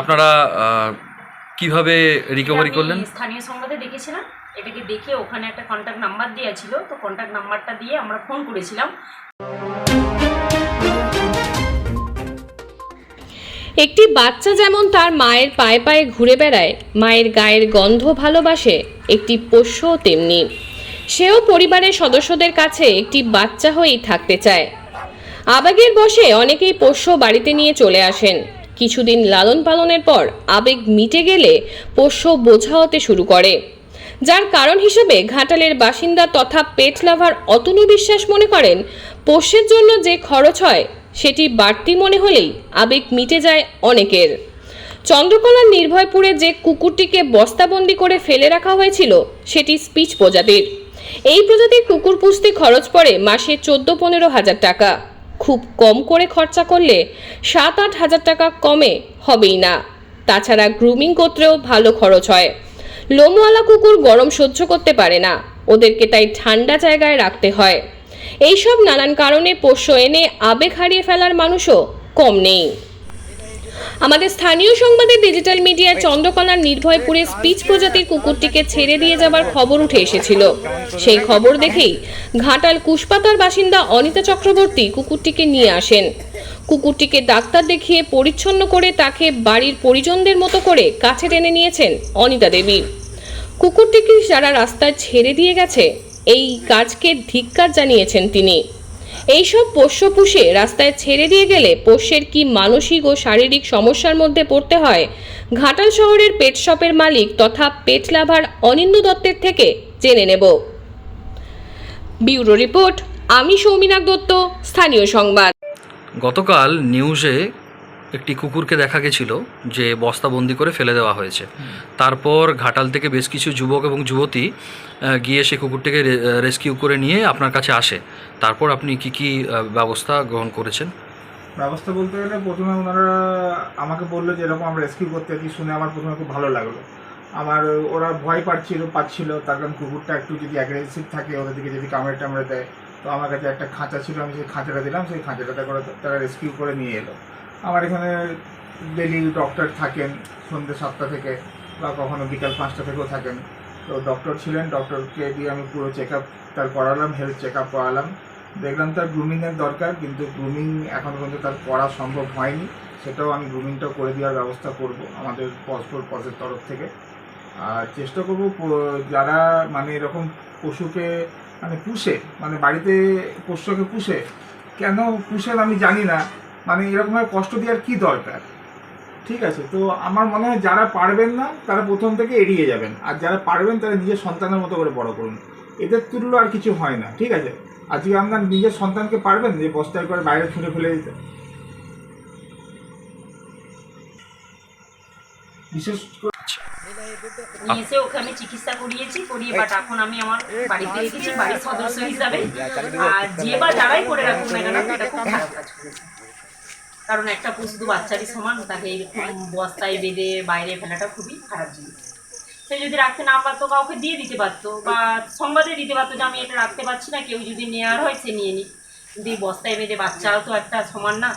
আপনারা কীভাবে রিকভারি করলেন? স্থানীয় সংবাদে দেখেছিলাম। এটাকে দেখে ওখানে একটা কন্ট্যাক্ট নাম্বার দেওয়া ছিল তো কন্ট্যাক্ট নাম্বারটা দিয়ে আমরা ফোন করেছিলাম। একটি বাচ্চা যেমন তার মায়ের পায়ে পায়ে ঘুরে বেড়ায় মায়ের গায়ের গন্ধ ভালোবাসে একটি পোষ্যও তেমনি। সেও পরিবারের সদস্যদের কাছে একটি বাচ্চা হয়েই থাকতে চায়। আবেগের বসে অনেকেই পোষ্য বাড়িতে নিয়ে চলে আসেন। কিছুদিন লালন পালনের পর আবেগ মিটে গেলে পোষ্য বোঝা হতে শুরু করে। যার কারণ হিসেবে ঘাটালের বাসিন্দা তথা পেট লাভার অতনু বিশ্বাস মনে করেন, পোষ্যের জন্য যে খরচ হয়, সেটি বাড়তি মনে হলেই আবেগ মিটে যায় অনেকের। চন্দ্রকলার নির্ভয়পুরে যে কুকুরটিকে বস্তাবন্দি করে ফেলে রাখা হয়েছিল, সেটি স্পিচ প্রজাতির। এই প্রজাতির কুকুর পুষতে খরচ পড়ে মাসে চোদ্দ পনেরো হাজার টাকা। খুব কম করে খরচা করলে সাত আট হাজার টাকা কমে হবেই না। তাছাড়া গ্রুমিং করতেও ভালো খরচ হয়। লোমওয়ালা কুকুর গরম সহ্য করতে পারে না। ওদেরকে তাই ঠান্ডা জায়গায় রাখতে হয়। এইসব নানান কারণে পোষ্য এনে আবেগ হারিয়ে ফেলার মানুষও কম নেই। আমাদের স্থানীয় সংবাদে ডিজিটাল মিডিয়ায় চন্দ্রকলার নির্ভয়পুরে স্পিচ প্রজাতির কুকুরটিকে ছেড়ে দিয়ে যাবার খবর উঠে এসেছিল। সেই খবর দেখেই ঘাটাল কুশপাতার বাসিন্দা অনিতা চক্রবর্তী কুকুরটিকে নিয়ে আসেন। কুকুরটিকে ডাক্তার দেখিয়ে পরিচ্ছন্ন করে তাকে বাড়ির পরিজনদের মতো করে কাছে টেনে নিয়েছেন অনিতা দেবী। কুকুরটিকে যারা রাস্তায় ছেড়ে দিয়ে গেছে এই কাজকে ধিক্কার জানিয়েছেন তিনি। এইসব পোষ্য পুষে রাস্তায় ছেড়ে দিয়ে গেলে পোষ্যের কি মানসিক ও শারীরিক সমস্যার মধ্যে পড়তে হয়? ঘাটাল শহরের পেট শপের মালিক তথা পেট লাভার অনিন্দ দত্তের থেকে জেনে নেব। বিউরো রিপোর্ট, আমি সৌমিনাক দত্ত, স্থানীয় সংবাদ। গতকাল নিউজে একটি কুকুরকে দেখা গেছিল যে বস্তাবন্দি করে ফেলে দেওয়া হয়েছে। তারপর ঘাটাল থেকে বেশ কিছু যুবক এবং যুবতী গিয়ে সেই কুকুরটিকে রেস্কিউ করে নিয়ে আপনার কাছে আসে। তারপর আপনি কি কি ব্যবস্থা গ্রহণ করেছেন? ব্যবস্থা বলতে গেলে প্রথমে ওনারা আমাকে বলল যে, এরকম আমরা রেস্কিউ করতে যাচ্ছি শুনে আমার প্রথমে খুব ভালো লাগল। আমার, ওরা ভয় পাচ্ছিল পাচ্ছিল। তার কারণ কুকুরটা একটু যদি অ্যাগ্রেসিভ থাকে, ওদের দিকে যদি কামড়ে টামড়ে দেয়, তো আমার কাছে একটা খাঁচা ছিল, আমি সেই খাঁচাটা দিলাম। সেই খাঁচাটাতে করে তারা রেস্কিউ করে নিয়ে এলো। আমার এখানে ডেলি ডক্টর থাকেন, সন্ধ্যে সাতটা থেকে বা কখনো বিকাল পাঁচটা থেকেও থাকেন। তো ডক্টর ছিলেন ডক্টরকে দিয়ে আমি পুরো চেক আপ তার করালাম হেলথ চেক আপ করালাম। দেখলাম তার গ্রুমিংয়ের দরকার, কিন্তু গ্রুমিং এখন পর্যন্ত তার করা সম্ভব হয়নি। সেটাও আমি গ্রুমিংটাও করে দেওয়ার ব্যবস্থা করব আমাদের পসপোর্ট পসের তরফ থেকে। আর চেষ্টা করব যারা মানে এরকম পশুকে মানে পুষে মানে বাড়িতে পোষ্যকে পুষে, কেন পুষেন আমি জানি না। মানে এরকমভাবে কষ্ট দেওয়ার কি দরকার? ঠিক আছে তো আমার মনে হয় যারা পারবেন না তারা প্রথম থেকে এড়িয়ে যাবেন। আর যারা পারবেন তারা নিজের সন্তানের মতো করে বড় করুন। এদের তুল্য আর কিছু হয় না ঠিক আছে? আজকে আপনার নিজের সন্তানকে পারবেন যে বস্তায় করে বাইরে ছুঁড়ে ফেলে দিতে? বিশেষ করে নিয়ে এসে ওকে চিকিৎসা করিয়েছি করিয়ে বাট এখন আমি আমার বাড়িতে রেখেছি বাড়ির সদস্য হিসাবে। আর যে বা যারাই করে রাখুক না কেন এটা খুব খারাপ কাজ। করেছে কারণ একটা পশু বাচ্চারই সমান তাকে বস্তায় বেঁধে বাইরে ফেলাটা খুবই খারাপ জিনিস। সে যদি রাখতে না পারতো কাউকে দিয়ে দিতে পারতো বা সংবাদে দিতে পারতো যে আমি এটা রাখতে পারছি না কেউ যদি নেওয়ার হয় সে নিয়ে নিক। কিন্তু এই বস্তায় বেঁধে বাচ্চাও তো একটা সমান না।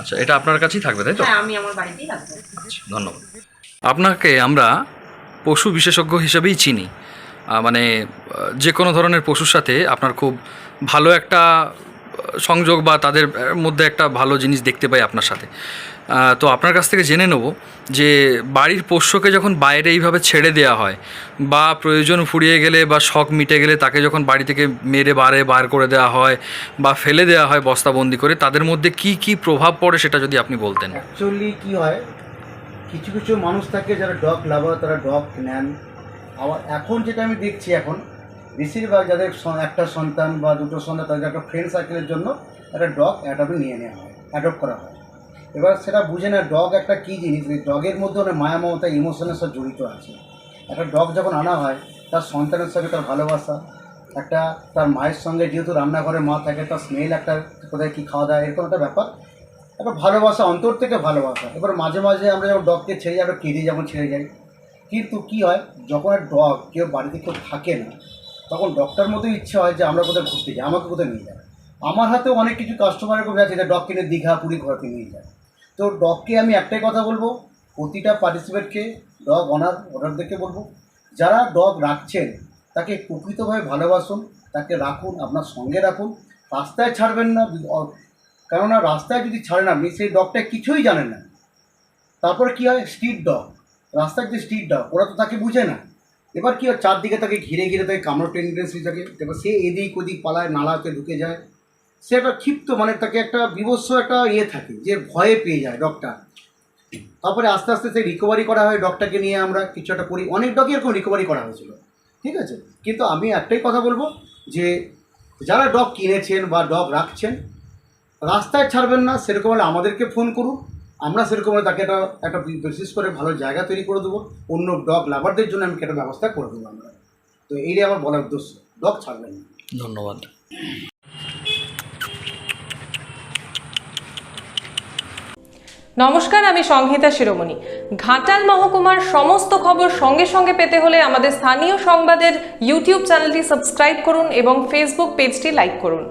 আচ্ছা এটা আপনার কাছেই থাকবে তাই তো? হ্যাঁ আমি আমার বাড়িতেই রাখব। আচ্ছা, ধন্যবাদ। আপনাকে আমরা পশু বিশেষজ্ঞ হিসেবেই চিনি। মানে যে কোনো ধরনের পশুর সাথে আপনার খুব ভালো একটা সংযোগ বা তাদের মধ্যে একটা ভালো জিনিস দেখতে পাই আপনার সাথে। তো আপনার কাছ থেকে জেনে নেব যে বাড়ির পোষ্যকে যখন বাইরে এইভাবে ছেড়ে দেওয়া হয় বা প্রয়োজন ফুরিয়ে গেলে বা শখ মিটে গেলে তাকে যখন বাড়ি থেকে মেরে বারে বার করে দেওয়া হয় বা ফেলে দেওয়া হয় বস্তাবন্দি করে, তাদের মধ্যে কি কি প্রভাব পড়ে সেটা যদি আপনি বলতেন? অ্যাকচুয়ালি কি হয়, কিছু কিছু মানুষ থাকে যারা ডগ লাভার, তারা ডগ নেন। আবার এখন যেটা আমি দেখছি এখন বেশিরভাগ যাদের একটা সন্তান বা দুটো সন্তান, তাদের একটা ফ্রেন্ড সার্কেলের জন্য একটা ডগ অ্যাডপ্ট নিয়ে নেওয়া হয় অ্যাডপ্ট করা হয়। এবার সেটা বুঝে না ডগ একটা কী জিনিস? ডগের মধ্যে অনেক মায়া, মমতা ইমোশনের সাথে জড়িত আছে। একটা ডগ যখন আনা হয়, তার সন্তানের সঙ্গে তার ভালোবাসা, একটা তার মায়ের সঙ্গে যেহেতু রান্নাঘরে মা থাকে, তার স্মেল একটা কোথায় কী খাওয়া দাওয়া, এরকম একটা ব্যাপার। একটা ভালোবাসা, অন্তর থেকে ভালোবাসা। এবার মাঝে মাঝে আমরা যখন ডগকে ছেড়ে যাই, আমরা কেঁদে যেমন ছেড়ে যাই। কিন্তু কী হয়, যখন ডগ কেউ বাড়িতে কেউ থাকে না তখন ডক্টর মতো ইচ্ছে হয় যে আমরা কোথায় ঘুরতে যাই, আমাকে কোথায় নিয়ে যায় আমার হাতেও অনেক কিছু কাস্টমারের করে আছে যে ডগ কিনে দীঘা, পুরী ঘোরাতে নিয়ে যায়। তো ডগকে আমি একটাই কথা বলব, প্রতিটা পার্টিসিপেটকে ডগ অনার অর্ডারদেরকে বলব, যারা ডগ রাখছেন, তাকে প্রকৃতভাবে ভালোবাসুন, তাকে রাখুন, আপনার সঙ্গে রাখুন, রাস্তায় ছাড়বেন না কেননা রাস্তায় যদি ছাড়েন আপনি সেই ডগটা কিছুই জানেন না। তারপরে কী হয়? স্ট্রিট ডগ রাস্তার যে স্ট্রিট ডগ ওরা তো তাকে বুঝে না। এবার কী হয়, চারদিকে তাকে ঘিরে ঘিরে তাকে কামড় টেন্ডেন্সি থাকে। এবার সে এদিক ওদিক পালায়, নালাতে ঢুকে যায়। সে একটা ক্ষিপ্ত মানে তাকে একটা বিভৎস একটা ইয়ে থাকে, যে ভয়ে পেয়ে যায় ডগটা। তারপরে আস্তে আস্তে সে রিকভারি করা হয় ডগটাকে নিয়ে আমরা কিছু একটা করি। অনেক ডগই এরকম রিকভারি করা হয়েছিল, ঠিক আছে? কিন্তু আমি একটাই কথা বলব, যে যারা ডগ কিনেছেন বা ডগ রাখছেন, রাস্তায় ছাড়বেন না, সেরকম হলে আমাদেরকে ফোন করুন। আমরা সেরকম হলে তাকে একটা একটা বিশেষ করে ভালো জায়গা তৈরি করে দেবো। অন্য ডগ লাভারদের জন্য আমি একটা ব্যবস্থা করে দেবো আমরা। তো এইটাই আমার বলার উদ্দেশ্য। ডগ ছাড়বেন না। ধন্যবাদ। নমস্কার আমি সংহিতা শিরোমণি। ঘাটাল মহকুমার সমস্ত খবর সঙ্গে সঙ্গে পেতে হলে আমাদের স্থানীয় সংবাদের ইউটিউব চ্যানেলটি সাবস্ক্রাইব করুন এবং ফেসবুক পেজটি লাইক করুন।